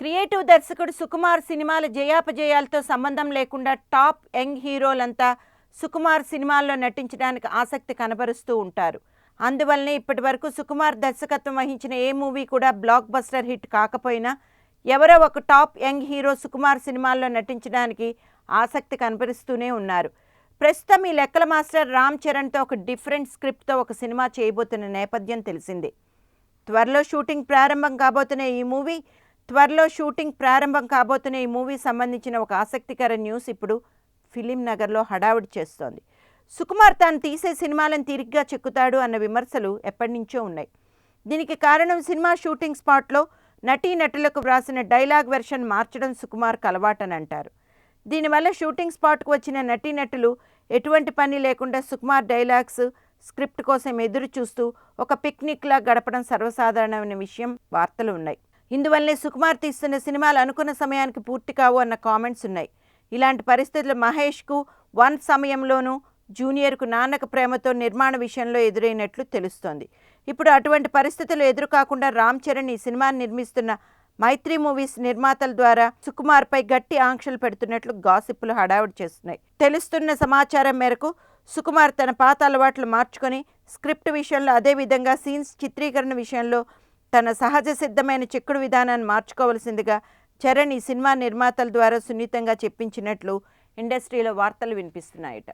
Creative దర్శకుడు సుకుమార్ సినిమాల జయాపజయాలతో సంబంధం లేకుండా టాప్ యంగ్ హీరోలంతా సుకుమార్ సినిమాల్లో నటించడానికి ఆసక్తి కనబరుస్తూ ఉంటారు. అందువల్లనే ఇప్పటి వరకు సుకుమార్ దర్శకత్వం వహించిన ఏ మూవీ కూడా బ్లాక్ బస్టర్ హిట్ కాకపోయినా ఎవరో ఒక టాప్ యంగ్ హీరో సుకుమార్ సినిమాల్లో నటించడానికి ఆసక్తి కనబరుస్తూనే ఉన్నారు. ప్రస్తుతం ఈ లెక్కల మాస్టర్ రామ్ చరణ్తో ఒక డిఫరెంట్ స్క్రిప్ట్తో ఒక సినిమా చేయబోతున్న నేపథ్యం తెలిసిందే. త్వరలో షూటింగ్ ప్రారంభం కాబోతున్న ఈ మూవీ త్వరలో షూటింగ్ ప్రారంభం కాబోతున్న ఈ మూవీ సంబంధించిన ఒక ఆసక్తికర న్యూస్ ఇప్పుడు ఫిలిం నగర్లో హడావుడి చేస్తోంది. సుకుమార్ తాను తీసే సినిమాలను తిరిగ్గా చెక్కుతాడు అన్న విమర్శలు ఎప్పటి నుంచో ఉన్నాయి. దీనికి కారణం సినిమా షూటింగ్ స్పాట్లో నటీనటులకు వ్రాసిన డైలాగ్ వెర్షన్ మార్చడం సుకుమార్కు అలవాటని అంటారు. దీనివల్ల షూటింగ్ స్పాట్కు వచ్చిన నటీనటులు ఎటువంటి పని లేకుండా సుకుమార్ డైలాగ్స్ స్క్రిప్ట్ కోసం ఎదురు చూస్తూ ఒక పిక్నిక్లా గడపడం సర్వసాధారణమైన విషయం. వార్తలు ఉన్నాయి. ఇందువల్లే సుకుమార్ తీస్తున్న సినిమాలు అనుకున్న సమయానికి పూర్తి కావు అన్న కామెంట్స్ ఉన్నాయి. ఇలాంటి పరిస్థితులు మహేష్కు వన్ సమయంలోనూ జూనియర్కు నాన్నక ప్రేమతో నిర్మాణ విషయంలో ఎదురైనట్లు తెలుస్తోంది. ఇప్పుడు అటువంటి పరిస్థితులు ఎదురు కాకుండా రామ్ చరణ్ ఈ సినిమాని నిర్మిస్తున్న మైత్రి మూవీస్ నిర్మాతల ద్వారా సుకుమార్పై గట్టి ఆంక్షలు పెడుతున్నట్లు గాసిప్పులు హడావుడి చేస్తున్నాయి. తెలుస్తున్న సమాచారం మేరకు సుకుమార్ తన పాత అలవాట్లు మార్చుకొని స్క్రిప్ట్ విషయంలో అదేవిధంగా సీన్స్ చిత్రీకరణ విషయంలో తన సహజ సిద్ధమైన చెక్కుడు విధానాన్ని మార్చుకోవలసిందిగా చరణ్ ఈ సినిమా నిర్మాతల ద్వారా సున్నితంగా చెప్పించినట్లు ఇండస్ట్రీలో వార్తలు వినిపిస్తున్నాయట.